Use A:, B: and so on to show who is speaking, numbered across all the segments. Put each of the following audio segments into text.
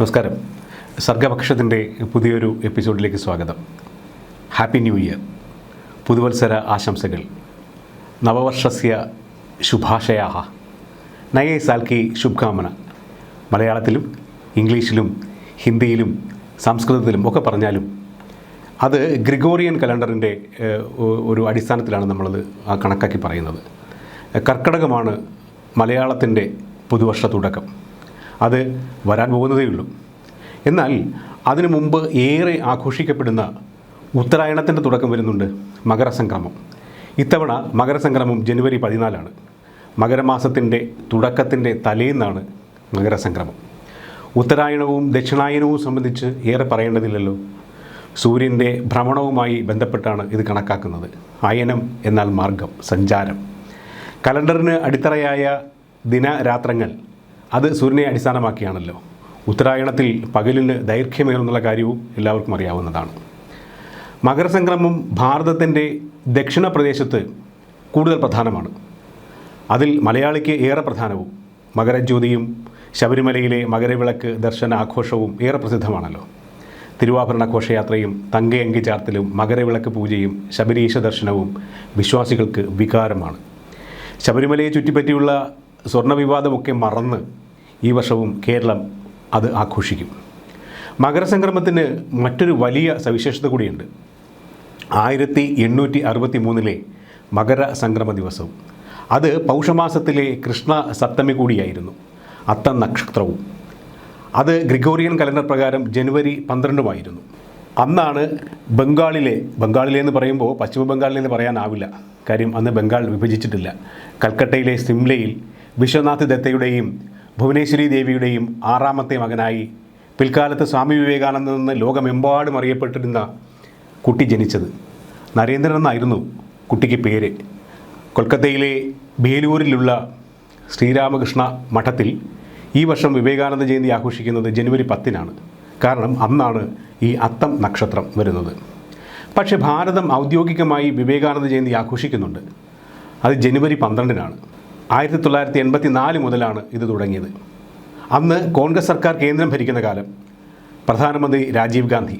A: നമസ്കാരം. സർഗപക്ഷത്തിന്റെ പുതിയൊരു എപ്പിസോഡിലേക്ക് സ്വാഗതം. Happy new year. പുതുവത്സര ആശംസകൾ. നവവർഷസ്യ ശുഭാശയാ നയേ സാൽക്കി ശുഭകാമന. മലയാളത്തിലും ഇംഗ്ലീഷിലും ഹിന്ദിയിലും സംസ്കൃതത്തിലും ഒക്കെ പറഞ്ഞാലും അത് ഗ്രിഗോറിയൻ കലണ്ടറിന്റെ ഒരു അടിസ്ഥാനത്തിലാണ് നമ്മളത് കണക്കാക്കി പറയുന്നത്. കർക്കടകമാണ് മലയാളത്തിന്റെ പുതുവർഷ തുടക്കം. അത് വരാൻ പോകുന്നതേ ഉള്ളൂ. എന്നാൽ അതിനു മുമ്പ് ഏറെ ആഘോഷിക്കപ്പെടുന്ന ഉത്തരായണത്തിന്റെ തുടക്കം വരുന്നുണ്ട് മകരസംക്രമം. ഇത്തവണ മകരസംക്രമം ജനുവരി പതിനാലാണ്. മകരമാസത്തിന്റെ തുടക്കത്തിന്റെ തലേന്നാണ് മകരസംക്രമം. ഉത്തരായണവും ദക്ഷിണായനവും സംബന്ധിച്ച് ഏറെ പറയേണ്ടതില്ലല്ലോ. സൂര്യന്റെ ഭ്രമണവുമായി ബന്ധപ്പെട്ടാണ് ഇത് കണക്കാക്കുന്നത്. അയനം എന്നാൽ മാർഗം സഞ്ചാരം. കലണ്ടറിന് അടിത്തറയായ ദിനരാത്രങ്ങൾ അത് സൂര്യനെ അടിസ്ഥാനമാക്കിയാണല്ലോ. ഉത്തരായണത്തിൽ പകലിന് ദൈർഘ്യമേറുന്നുള്ള കാര്യവും എല്ലാവർക്കും അറിയാവുന്നതാണ്. മകരസംക്രമം ഭാരതത്തിന്റെ ദക്ഷിണ പ്രദേശത്ത് കൂടുതൽ പ്രധാനമാണ്. അതിൽ മലയാളിക്ക് ഏറെ പ്രധാനവും മകരജ്യോതിയും ശബരിമലയിലെ മകരവിളക്ക് ദർശന ആഘോഷവും ഏറെ പ്രസിദ്ധമാണല്ലോ. തിരുവാഭരണ ഘോഷയാത്രയും തങ്കയങ്കി ചാർത്തലും മകരവിളക്ക് പൂജയും ശബരീശ ദർശനവും വിശ്വാസികൾക്ക് വികാരമാണ്. ശബരിമലയെ ചുറ്റിപ്പറ്റിയുള്ള സ്വർണവിവാദമൊക്കെ മറന്ന് ഈ വർഷവും കേരളം അത് ആഘോഷിക്കും. മകരസംക്രമത്തിന് മറ്റൊരു വലിയ സവിശേഷത കൂടിയുണ്ട്. ആയിരത്തി എണ്ണൂറ്റി അറുപത്തി മൂന്നിലെ മകരസംക്രമ ദിവസവും. അത് പൗഷമാസത്തിലെ കൃഷ്ണ സപ്തമി കൂടിയായിരുന്നു. അത്ത നക്ഷത്രവും. അത് ഗ്രിഗോറിയൻ കലണ്ടർ പ്രകാരം ജനുവരി പന്ത്രണ്ടുമായിരുന്നു. അന്നാണ് ബംഗാളിലെ ബംഗാളിലെ എന്ന് പറയുമ്പോൾ പശ്ചിമ ബംഗാളിലെ എന്ന് പറയാനാവില്ല. കാര്യം അന്ന് ബംഗാൾ വിഭജിച്ചിട്ടില്ല. കൽക്കട്ടയിലെ സിംലയിൽ വിശ്വനാഥ് ദത്തയുടെയും ഭുവനേശ്വരി ദേവിയുടെയും ആറാമത്തെ മകനായി പിൽക്കാലത്ത് സ്വാമി വിവേകാനന്ദൻ നിന്ന് ലോകമെമ്പാടും അറിയപ്പെട്ടിരുന്ന കുട്ടി ജനിച്ചത്. നരേന്ദ്രൻ എന്നായിരുന്നു കുട്ടിക്ക് പേര്. കൊൽക്കത്തയിലെ ബേലൂരിലുള്ള ശ്രീരാമകൃഷ്ണ മഠത്തിൽ ഈ വർഷം വിവേകാനന്ദ ജയന്തി ആഘോഷിക്കുന്നത് ജനുവരി പത്തിനാണ്. കാരണം അന്നാണ് ഈ അത്തം നക്ഷത്രം വരുന്നത്. പക്ഷേ ഭാരതം ഔദ്യോഗികമായി വിവേകാനന്ദ ജയന്തി ആഘോഷിക്കുന്നുണ്ട്. അത് ജനുവരി പന്ത്രണ്ടിനാണ്. ആയിരത്തി തൊള്ളായിരത്തി എൺപത്തി നാല് മുതലാണ് ഇത് തുടങ്ങിയത്. അന്ന് കോൺഗ്രസ് സർക്കാർ കേന്ദ്രം ഭരിക്കുന്ന കാലം പ്രധാനമന്ത്രി രാജീവ് ഗാന്ധി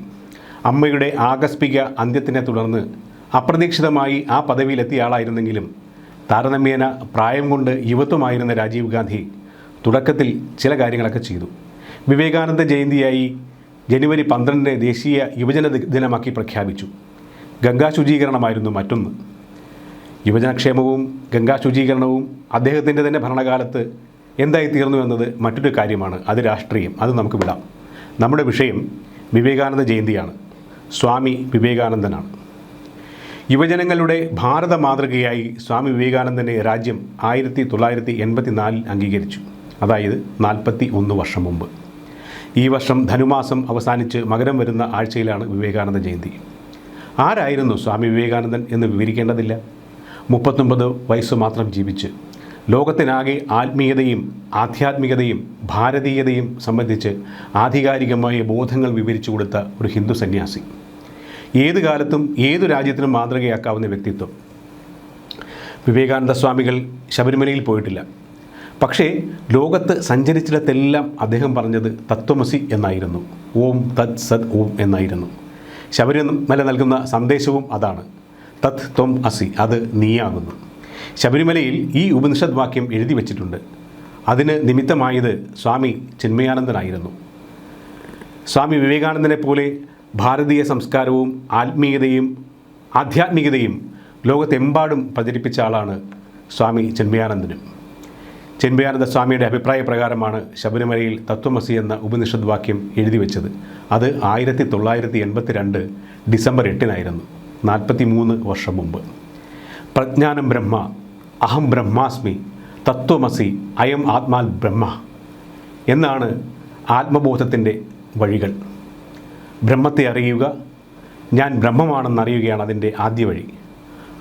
A: അമ്മയുടെ ആകസ്മിക അന്ത്യത്തിനെ തുടർന്ന് അപ്രതീക്ഷിതമായി ആ പദവിയിലെത്തിയ ആളായിരുന്നെങ്കിലും താരതമ്യേന പ്രായം കൊണ്ട് യുവത്വമായിരുന്ന രാജീവ് ഗാന്ധി തുടക്കത്തിൽ ചില കാര്യങ്ങളൊക്കെ ചെയ്തു. വിവേകാനന്ദ ജയന്തിയായി ജനുവരി പന്ത്രണ്ടിന് ദേശീയ യുവജന ദിനമാക്കി പ്രഖ്യാപിച്ചു. ഗംഗാ ശുചീകരണമായിരുന്നു മറ്റൊന്ന്. യുവജനക്ഷേമവും ഗംഗാ ശുചീകരണവും അദ്ദേഹത്തിന്റെ തന്നെ ഭരണകാലത്ത് എന്തായി തീർന്നു എന്നത് മറ്റൊരു കാര്യമാണ്. അത് രാഷ്ട്രീയം. അത് നമുക്ക് വിടാം. നമ്മുടെ വിഷയം വിവേകാനന്ദ ജയന്തിയാണ്. സ്വാമി വിവേകാനന്ദനാണ്. യുവജനങ്ങളുടെ ഭാരത മാതൃകയായി സ്വാമി വിവേകാനന്ദനെ രാജ്യം ആയിരത്തി തൊള്ളായിരത്തി എൺപത്തി നാലിൽ അംഗീകരിച്ചു. അതായത് നാൽപ്പത്തി ഒന്ന് വർഷം മുമ്പ്. ഈ വർഷം ധനുമാസം അവസാനിച്ച് മകരം വരുന്ന ആഴ്ചയിലാണ് വിവേകാനന്ദ ജയന്തി. ആരായിരുന്നു സ്വാമി വിവേകാനന്ദൻ എന്ന് വിവരിക്കേണ്ടതില്ല? മുപ്പത്തൊമ്പത് വയസ്സ് മാത്രം ജീവിച്ച്. ലോകത്തിനാകെ ആത്മീയതയും ആധ്യാത്മികതയും ഭാരതീയതയും സംബന്ധിച്ച് ആധികാരികമായ ബോധങ്ങൾ വിവരിച്ചു കൊടുത്ത ഒരു ഹിന്ദു സന്യാസി. ഏത് കാലത്തും ഏതു രാജ്യത്തിനും മാതൃകയാക്കാവുന്ന വ്യക്തിത്വം. വിവേകാനന്ദ സ്വാമികൾ ശബരിമലയിൽ പോയിട്ടില്ല. പക്ഷേ ലോകത്ത് സഞ്ചരിച്ചിടത്തെല്ലാം അദ്ദേഹം പറഞ്ഞത് തത്വമസി എന്നായിരുന്നു. ഓം തത് സത് ഓം എന്നായിരുന്നു. ശബരിമല നൽകുന്ന സന്ദേശവും അതാണ്. തത് ത്വം അസി അത് നീയാകുന്നു. ശബരിമലയിൽ ഈ ഉപനിഷത് വാക്യം എഴുതി വച്ചിട്ടുണ്ട്. അതിന് നിമിത്തമായത് സ്വാമി ചിന്മയാനന്ദനായിരുന്നു. സ്വാമി വിവേകാനന്ദനെ പോലെ ഭാരതീയ സംസ്കാരവും ആത്മീയതയും ആധ്യാത്മികതയും ലോകത്തെമ്പാടും പ്രചരിപ്പിച്ച ആളാണ് സ്വാമി ചിന്മയാനന്ദനും. ചിന്മയാനന്ദ സ്വാമിയുടെ അഭിപ്രായ പ്രകാരമാണ് ശബരിമലയിൽ തത്വമസി എന്ന ഉപനിഷത് വാക്യം എഴുതി വെച്ചത്. അത് ആയിരത്തി തൊള്ളായിരത്തി എൺപത്തി രണ്ട് ഡിസംബർ എട്ടിനായിരുന്നു. നാൽപ്പത്തി മൂന്ന് വർഷം മുമ്പ്. പ്രജ്ഞാനം ബ്രഹ്മ അഹം ബ്രഹ്മാസ്മി തത്വമസി അയം ആത്മാൽ ബ്രഹ്മ എന്നാണ് ആത്മബോധത്തിന്റെ വഴികൾ. ബ്രഹ്മത്തെ അറിയുക ഞാൻ ബ്രഹ്മമാണെന്ന് അറിയുകയാണ് അതിന്റെ ആദ്യ വഴി.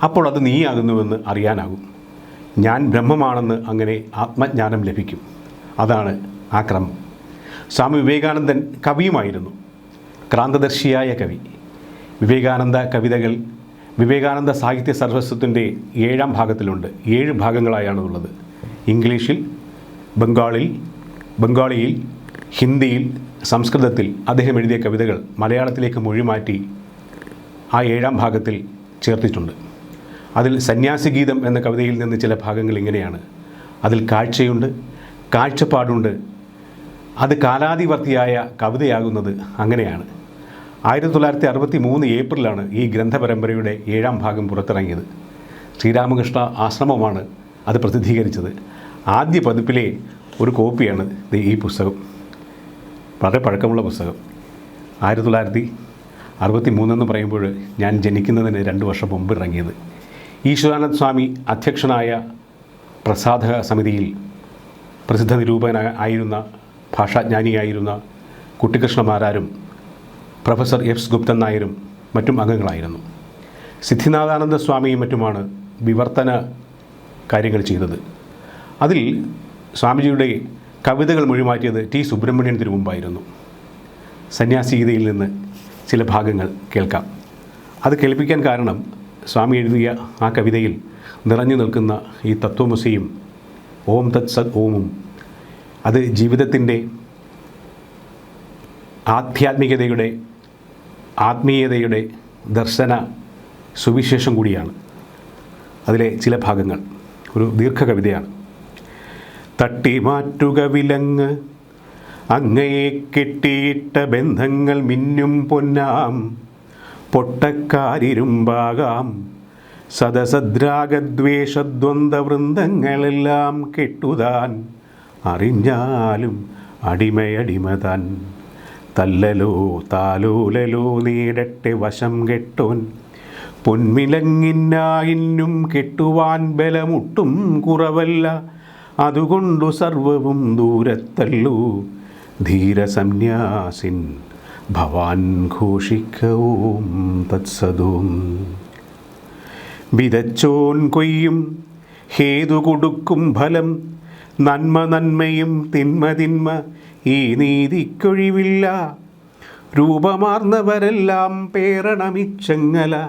A: അപ്പോൾ അത് നീയാകുന്നുവെന്ന് അറിയാനാകും. ഞാൻ ബ്രഹ്മമാണെന്ന് അങ്ങനെ ആത്മജ്ഞാനം ലഭിക്കും. അതാണ് ആ ക്രമം. സ്വാമി വിവേകാനന്ദൻ കവിയുമായിരുന്നു. ക്രാന്തദർശിയായ കവി. വിവേകാനന്ദ കവിതകൾ വിവേകാനന്ദ സാഹിത്യ സർവസ്വത്തിന്റെ ഏഴാം ഭാഗത്തിലുണ്ട്. ഏഴ് ഭാഗങ്ങളായാണ് ഉള്ളത്. ഇംഗ്ലീഷിൽ ബംഗാളിൽ ബംഗാളിയിൽ ഹിന്ദിയിൽ സംസ്കൃതത്തിൽ അദ്ദേഹം എഴുതിയ കവിതകൾ മലയാളത്തിലേക്ക് മൊഴിമാറ്റി ആ ഏഴാം ഭാഗത്തിൽ ചേർത്തിട്ടുണ്ട്. അതിൽ സന്യാസിഗീതം എന്ന കവിതയിൽ നിന്ന് ചില ഭാഗങ്ങൾ ഇങ്ങനെയാണ്. അതിൽ കാഴ്ചയുണ്ട് കാഴ്ചപ്പാടുണ്ട്. അത് കാലാതിവർത്തിയായ കവിതയാകുന്നത് അങ്ങനെയാണ്. ആയിരത്തി തൊള്ളായിരത്തി അറുപത്തി മൂന്ന് ഏപ്രിലാണ് ഈ ഗ്രന്ഥപരമ്പരയുടെ ഏഴാം ഭാഗം പുറത്തിറങ്ങിയത്. ശ്രീരാമകൃഷ്ണ ആശ്രമമാണ് അത് പ്രസിദ്ധീകരിച്ചത്. ആദ്യ പതിപ്പിലെ ഒരു കോപ്പിയാണ് ഈ പുസ്തകം. വളരെ പഴക്കമുള്ള പുസ്തകം. ആയിരത്തി തൊള്ളായിരത്തി അറുപത്തി മൂന്നെന്ന് പറയുമ്പോൾ ഞാൻ ജനിക്കുന്നതിന് രണ്ട് വർഷം മുമ്പ് ഇറങ്ങിയത്. ഈശ്വരാനന്ദ സ്വാമി അധ്യക്ഷനായ പ്രസാധക സമിതിയിൽ പ്രസിദ്ധ നിരൂപകനായിരുന്ന ഭാഷാജ്ഞാനിയായിരുന്ന കുട്ടിക്കൃഷ്ണമാരാരും പ്രൊഫസർ എഫ് ഗുപ്തൻ നായരും മറ്റും അംഗങ്ങളായിരുന്നു. സിദ്ധിനാഥാനന്ദ സ്വാമിയും മറ്റുമാണ് വിവർത്തന കാര്യങ്ങൾ ചെയ്തത്. അതിൽ സ്വാമിജിയുടെ കവിതകൾ മൊഴിമാറ്റിയത് ടി സുബ്രഹ്മണ്യൻ തിരുമുമ്പായിരുന്നു സന്യാസിഗീതയിൽ നിന്ന് ചില ഭാഗങ്ങൾ കേൾക്കാം. അത് കേൾപ്പിക്കാൻ കാരണം സ്വാമി എഴുതിയ ആ കവിതയിൽ നിറഞ്ഞു നിൽക്കുന്ന ഈ തത്വമുസയും ഓം തത് സത് ഓമും അത് ജീവിതത്തിന്റെ ആധ്യാത്മികതയുടെ ആത്മീയതയുടെ ദർശന സുവിശേഷം കൂടിയാണ്. അതിലെ ചില ഭാഗങ്ങൾ ഒരു ദീർഘകവിതയാണ്. തട്ടിമാറ്റുക വിലങ്ങ് അങ്ങയെ കെട്ടിയിട്ട ബന്ധങ്ങൾ മിന്നും പൊന്നാം പൊട്ടക്കാരിരുമ്പാകാം സദസദ്രാഗദ്വേഷദ്വന്ദ്വ വൃന്ദങ്ങളെല്ലാം കെട്ടുതാൻ അറിഞ്ഞാലും അടിമയടിമതാൻ തല്ലലോ താലൂലലോ നേടട്ടെ വശം കെട്ടോൻ. പൊന്മിലങ്ങിന്നായിന്നും കെട്ടുവാൻ ബലമുട്ടും കുറവല്ല. അതുകൊണ്ടു സർവവും ദൂരത്തല്ലൂ. ധീരസന്യാസിൻ ഭവാൻ ഘോഷിക്കവും തത്സതും. വിതച്ചോൻ കൊയ്യും ഹേതു കൊടുക്കും ഫലം. നന്മ നന്മയും തിന്മ തിന്മ. ഈ നീതിക്കൊഴിവില്ല. രൂപമാർന്നവരെല്ലാം പേരണമിച്ചങ്ങല.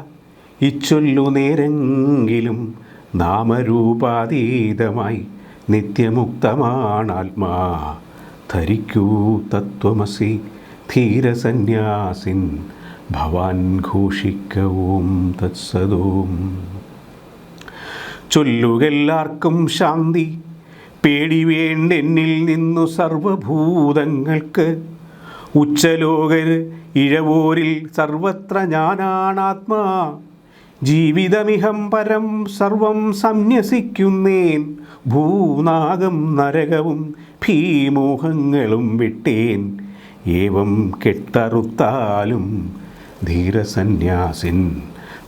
A: ഇച്ചൊല്ലു നേരെങ്കിലും നാമരൂപാതീതമായി നിത്യമുക്തമാണാത്മാ. ധരിക്കൂ തത്വമസി ധീരസന്യാസിൻ ഭവാൻ ഘോഷിക്കവും തത്സതവും ചൊല്ലുകെല്ലാവർക്കും ശാന്തി പേടി വേണ്ടെന്നിൽ നിന്നു സർവഭൂതങ്ങൾക്ക്. ഉച്ചലോകർ ഇഴവോരിൽ സർവത്ര ഞാനാണാത്മാ. ജീവിതമിഹം പരം സർവം സംന്യസിക്കുന്നേൻ. ഭൂനാഗം നരകവും ഭീമോഹങ്ങളും വിട്ടേൻ. ഏവം കെട്ടറുത്താലും ധീരസന്യാസിൻ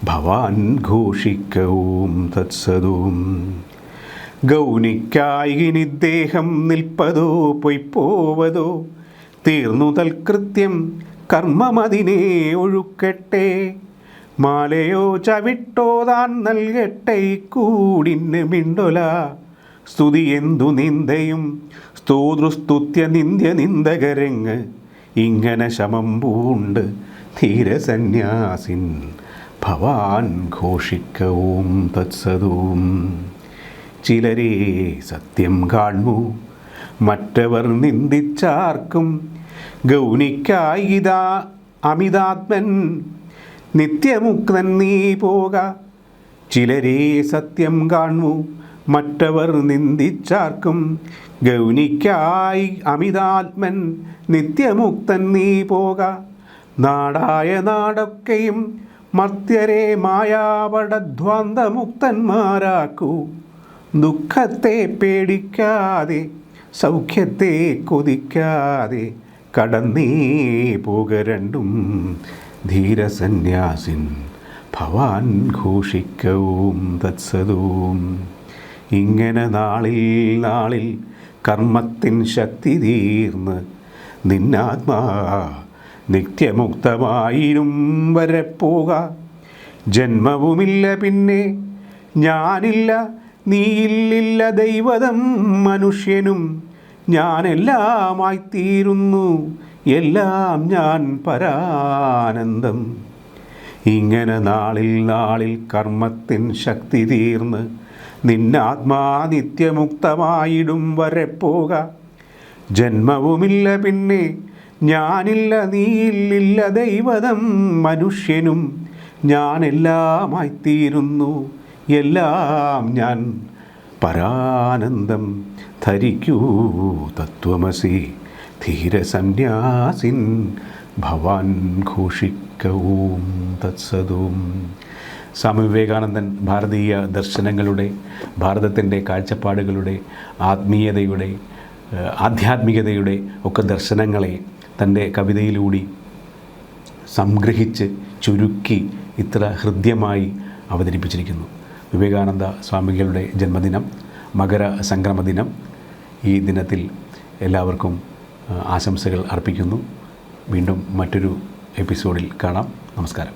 A: ഭവാൻ ഘോഷിക്കവും തത്സതും. ഗൗനിക്കായി ദേഹം നിൽപ്പതോ പൊയ്പോവതോ. തീർന്നു തൽകൃത്യം കർമ്മമതിനെ ഒഴുക്കട്ടെ. മാലയോ ചവിട്ടോ താൻ നൽകട്ടെ കൂടിന് മിണ്ടൊല. സ്തുതി എന്തു നിന്ദയും സ്തോതൃസ്തുത്യ നിന്ദ്യ നിന്ദകരങ്ങ്. ഇങ്ങനെ ശമം പൂണ്ട് ധീരസന്യാസിൻ ഭവാൻ ഘോഷിക്കവും തത്സതും. ചിലരേ സത്യം കാണൂ. മറ്റവർ നിന്ദിച്ചാർക്കും. ഗൗനിക്കായിതാ അമിതാത്മൻ. നിത്യമുക്തൻ നീ പോക. ചിലരേ സത്യം കാണൂ. മറ്റവർ നിന്ദിച്ചാർക്കും. ഗൗനിക്കായി അമിതാത്മൻ. നിത്യമുക്തൻ നീ പോക. നാടായ നാടൊക്കെയും മർത്യരെ മായാവടധ്വാന്തമുക്തന്മാരാക്കൂ ദുഃഖത്തെ പേടിക്കാതെ സൗഖ്യത്തെ കൊതിക്കാതെ കടന്നേ പോക രണ്ടും ധീരസന്യാസിൻ ഭവാൻ ഘോഷിക്കവും തത്സതവും ഇങ്ങനെ നാളിൽ നാളിൽ കർമ്മത്തിൻ ശക്തി തീർന്ന് നിന്നാത്മാ നിത്യമുക്തമായിരും വരെ പോക. ജന്മവുമില്ല പിന്നെ ഞാനില്ല നീയില്ലില്ല ദൈവതം മനുഷ്യനും ഞാനെല്ലാമായിത്തീരുന്നു. എല്ലാം ഞാൻ പരാനന്ദം. ഇങ്ങനെ നാളിൽ നാളിൽ കർമ്മത്തിൻ ശക്തി തീർന്ന് നിന്നാത്മാ നിത്യമുക്തമായിടും വരെ പോക. ജന്മവുമില്ല പിന്നെ ഞാനില്ല നീയില്ലില്ല ദൈവതം മനുഷ്യനും ഞാനെല്ലാമായി തീരുന്നു എല്ലാം ഞാൻ പരാനന്ദം ധരിക്കൂ തത്വമസി. ധീരസന്യാസിൻ ഭവാൻ ഘോഷിക്കവും തത്സതും. സ്വാമി വിവേകാനന്ദൻ ഭാരതീയ ദർശനങ്ങളുടെ ഭാരതത്തിന്റെ കാഴ്ചപ്പാടുകളുടെ ആത്മീയതയുടെ ആധ്യാത്മികതയുടെ ഒക്കെ ദർശനങ്ങളെ തന്റെ കവിതയിലൂടി സംഗ്രഹിച്ച് ചുരുക്കി ഇത്ര ഹൃദ്യമായി അവതരിപ്പിച്ചിരിക്കുന്നു. വിവേകാനന്ദ സ്വാമികളുടെ ജന്മദിനം മകര സംക്രമ ദിനം ഈ ദിനത്തിൽ എല്ലാവർക്കും ആശംസകൾ അർപ്പിക്കുന്നു. വീണ്ടും മറ്റൊരു എപ്പിസോഡിൽ കാണാം. നമസ്കാരം.